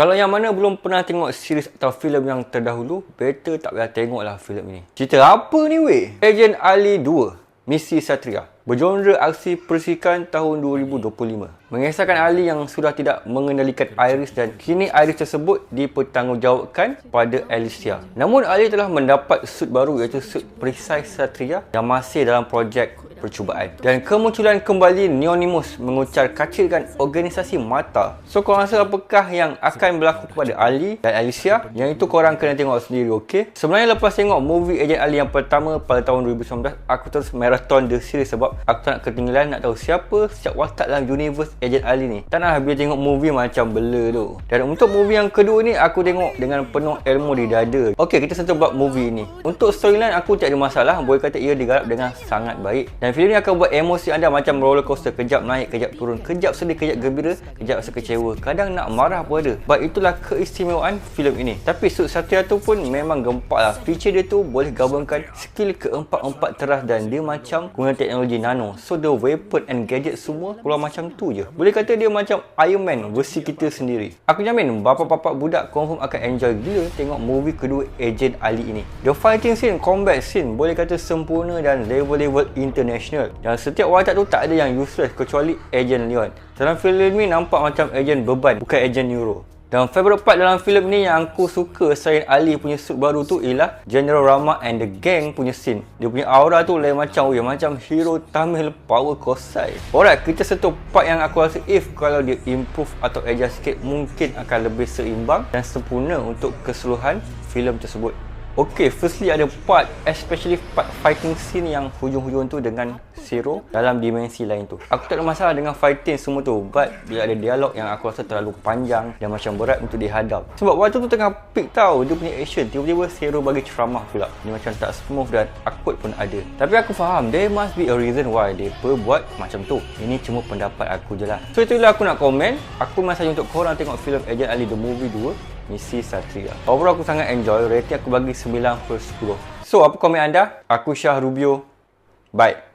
Kalau yang mana belum pernah tengok series atau filem yang terdahulu, better tak payah tengoklah filem ini. Cerita apa ni weh? Agent Ali 2, Misi Satria. Bergenre aksi persikan tahun 2025. Mengisahkan Ali yang sudah tidak mengendalikan Iris dan kini Iris tersebut dipertanggungjawabkan pada Alicia. Namun Ali telah mendapat suit baru iaitu suit perisai Satria yang masih dalam projek percubaan. Dan kemunculan kembali Neonimus mengucar kacirkan organisasi mata. So korang rasa apakah yang akan berlaku kepada Ali dan Alicia? Yang itu korang kena tengok sendiri okey. Sebenarnya lepas tengok movie Agent Ali yang pertama pada tahun 2019, aku terus marathon the series sebab aku tak nak ketinggalan nak tahu siapa setiap watak dalam universe Agent Ali ni. Tak nak bila tengok movie macam bela tu. Dan untuk movie yang kedua ni aku tengok dengan penuh ilmu di dada. Okey, kita sentuh bab movie ni. Untuk storyline aku tak ada masalah. Boleh kata ia digarap dengan sangat baik. Dan filem ni akan buat emosi anda macam roller coaster. Kejap naik, kejap turun. Kejap sedih, kejap gembira. Kejap rasa kecewa. Kadang nak marah pun ada. Sebab itulah keistimewaan filem ini. Tapi Sud Satria tu pun memang gempak lah. Feature dia tu boleh gabungkan skill keempat-empat teras dan dia macam guna teknologi nano. So the weapon and gadget semua keluar macam tu je. Boleh kata dia macam Iron Man versi kita sendiri. Aku jamin bapa-bapa budak confirm akan enjoy gila tengok movie kedua Agent Ali ini. The fighting scene, combat scene boleh kata sempurna dan level-level international dan setiap watak tu tak ada yang useless kecuali Agent Leon dalam filem ni nampak macam Agent Beban bukan Agent Neuro dan favourite part dalam filem ni yang aku suka selain Ali punya suit baru tu ialah General Rama and the gang punya scene. Dia punya aura tu lain macam, oh, macam hero tamil power kosai. Alright, kita sentuh part yang aku rasa if kalau dia improve atau adjust sikit mungkin akan lebih seimbang dan sempurna untuk keseluruhan filem tersebut. Okay, firstly ada part, especially part fighting scene yang hujung-hujung tu dengan Zero dalam dimensi lain tu. Aku tak ada masalah dengan fighting semua tu, but bila ada dialog yang aku rasa terlalu panjang dan macam berat untuk dihadap. Sebab waktu tu tengah peak tau, dia punya action, tiba-tiba Zero bagi ceramah pula. Dia macam tak smooth dan awkward pun ada. Tapi aku faham, there must be a reason why dia buat macam tu. Ini cuma pendapat aku je lah. So itulah aku nak komen. Aku masih untuk korang tengok filem Agent Ali The Movie 2 misi Satria. Overall aku sangat enjoy. Rating aku bagi 9 per 10. So, apa komen anda? Aku Syah Rubio. Bye.